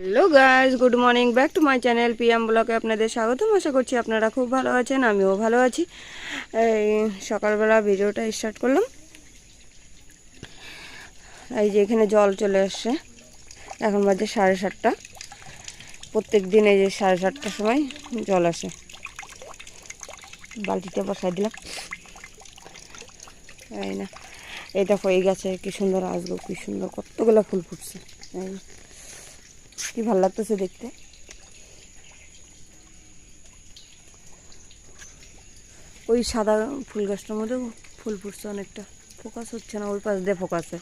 Hello guys good morning back to my channel PM ব্লকে আপনাদের স্বাগতম। আশা করছি আপনারা খুব ভালো আছেন, আমিও ভালো আছি। এই সকালবেলা ভিডিওটা স্টার্ট করলাম। এই যে এখানে জল চলে আসছে। এখন বাজে সাড়ে সাতটা। প্রত্যেক দিন এই যে সাড়ে সাতটার সময় জল আসে। বালতিতে বসাই দিলাম। এই না। এই দেখো এই গাছে কি সুন্দর আসব কি সুন্দর কতগুলো ফুল ফুটছে। কি ভালো লাগতেছে দেখতে? ওই সাদা ফুল গাছটার মধ্যে ফুল ফুটছে অনেকটা। ফোকাস হচ্ছে না, ওই পাশ দিয়ে ফোকাসে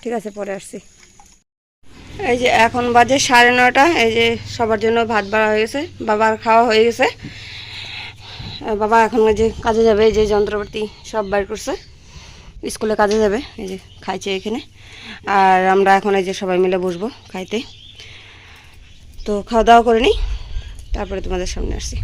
ঠিক আছে, পরে আসছি। এই যে এখন বাজে সাড়ে নটা এই যে সবার জন্য ভাত বাড়া হয়ে গেছে, বাবার খাওয়া হয়ে গেছে। বাবা এখন যে কাজে যাবে, এই যে যন্ত্রপাতি সব বাইর করছে। স্কুলে কাজে যাবে, এই যে খাইছে এখানে। আর আমরা এখন এই যে সবাই মিলে বসবো খাইতে। তো খাওয়া দাওয়া করে নিই তারপরে তোমাদের সামনে আসছি।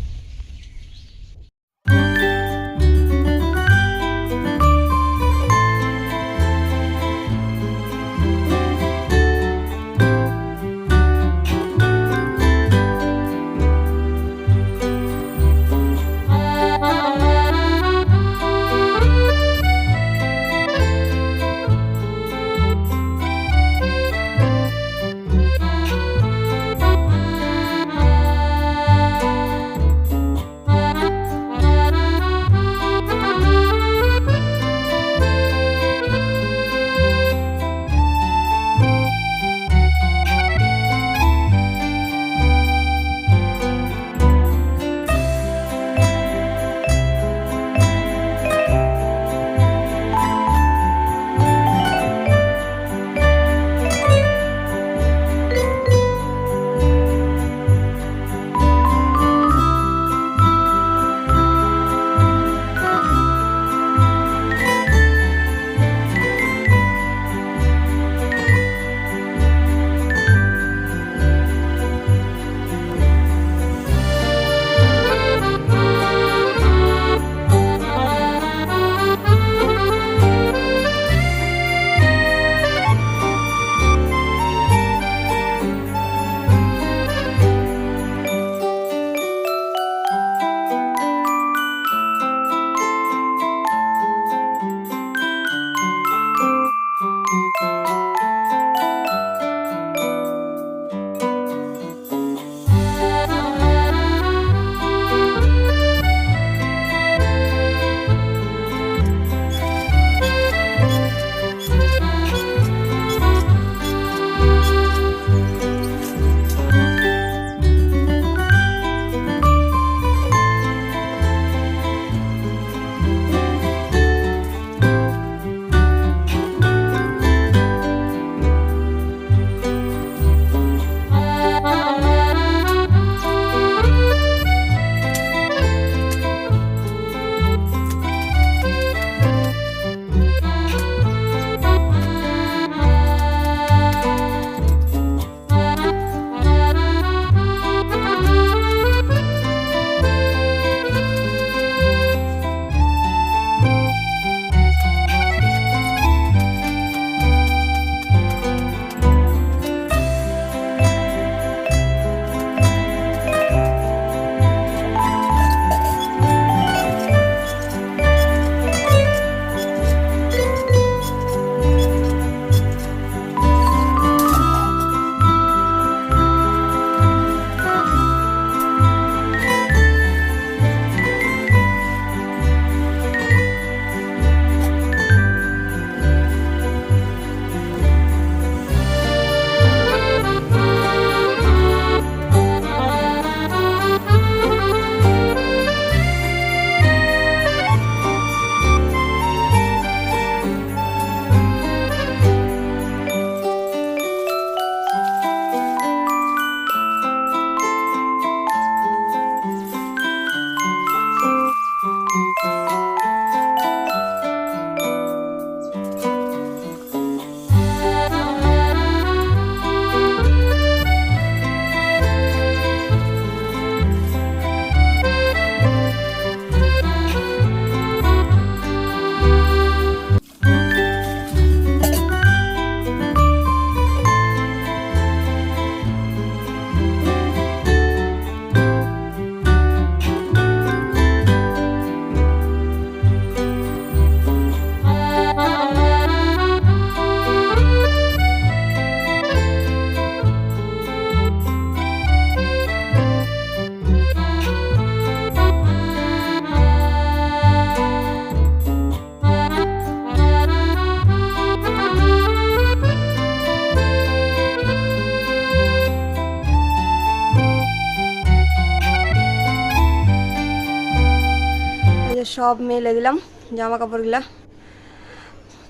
সব মেলে দিলাম, জামা কাপড়গুলা।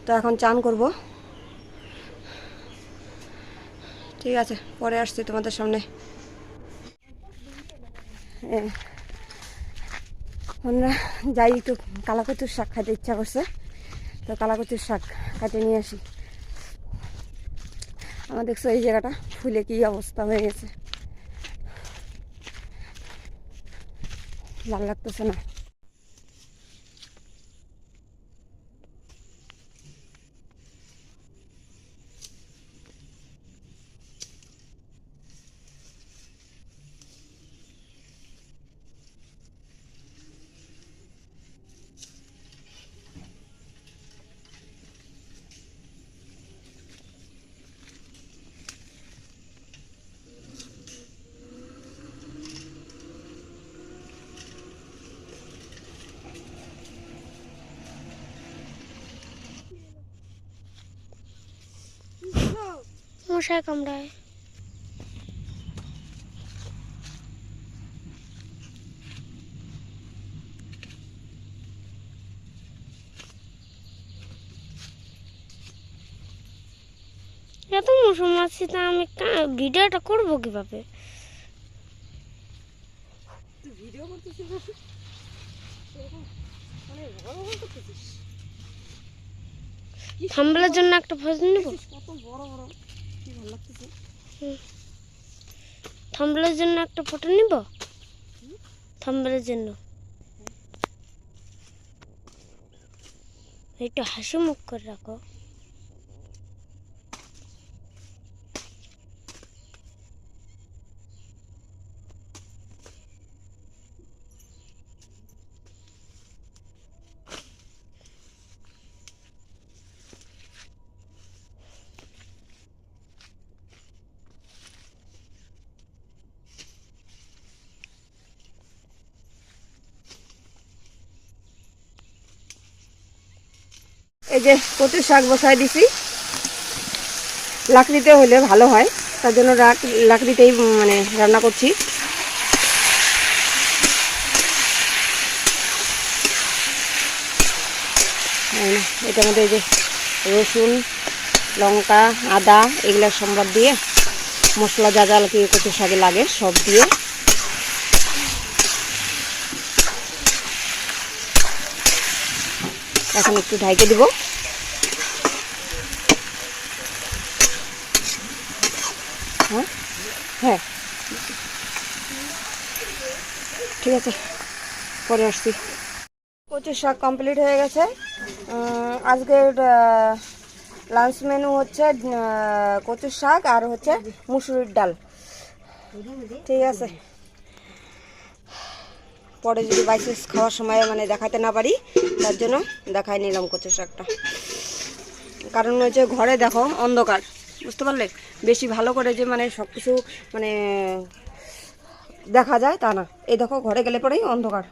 তো এখন চান করব। ঠিক আছে, পরে আসছি তোমাদের সামনে। আমরা যাই একটু কালাকচুর শাক খাইতে ইচ্ছা করছে। তো কালাকচুর শাক কাটে নিয়ে আসি। আমার দেখছ এই জায়গাটা, ফুলে কি অবস্থা হয়ে গেছে। লাল লাগতেছে না। মশাই কামড়ায়। এত মশা মারছি তা আমি ভিডিওটা করব কীভাবে? ভিডিও করতেছিস। থাম্বলের জন্য একটা ফজ নেব? কত বড় বড়। ভালো লাগতেছে। থাম্বলের জন্য একটা ফটো নিব? থাম্বলের জন্য। একটু হাসি মুখ করে রাখো। এই যে কচু শাক বসায় দিছি। লাকড়িতে হলে ভালো হয়, তার জন্য লাকড়িতেই মানে রান্না করছি। এটার মধ্যে এই যে রসুন, লঙ্কা, আদা, এগুলো সম্বাদ দিয়ে মশলা যা যা কি কচু শাকে লাগে, সব দিয়ে এখন একটু ঢাইকে দিব। হ্যাঁ? হ্যাঁ। ঠিক আছে, পরে আসছি। কচুর শাক কমপ্লিট হয়ে গেছে। আজকের লাঞ্চ মেনু হচ্ছে কচুর শাক আর হচ্ছে মুসুরির ডাল। ঠিক আছে। পরে যদি বাইসেস খাওয়ার সময় মানে দেখাতে না পারি, তার জন্য দেখাই নিলাম কচু শাকটা। কারণ হচ্ছে ঘরে দেখো, অন্ধকার, বুঝতে পারলে? বেশি ভালো করে যে মানে সব কিছু মানে দেখা যায় তা না। এই দেখো, ঘরে গেলে পরেই অন্ধকার।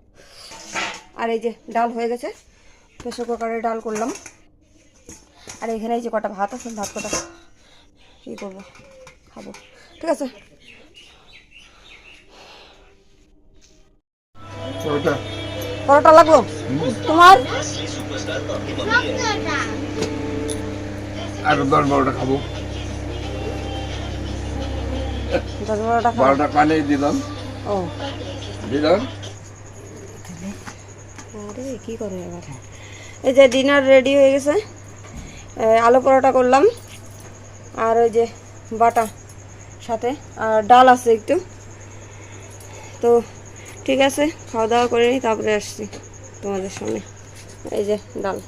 আর এই যে ডাল হয়ে গেছে, প্রেশার কুকারে ডাল করলাম। আর এখানে এই যে কটা ভাত আছে, ভাত কটা কী করব? খাব। ঠিক আছে? ওটা পরোটা লাগবো তোমার? আরও দশ বারোটা খাব। দশ বারোটা বারোটা পানি দিলাম। ও। দিলাম। কি করে এবার? এই যে ডিনার রেডি হয়ে গেছে। আলু পরোটা করলাম। আর ওই যে বাটা সাথে। আর ডাল আছে একটু। তো ঠিক আছে খাওয়া দাওয়া করে নিই তারপরে আসছি তোমাদের সামনে। এই যে ডাল।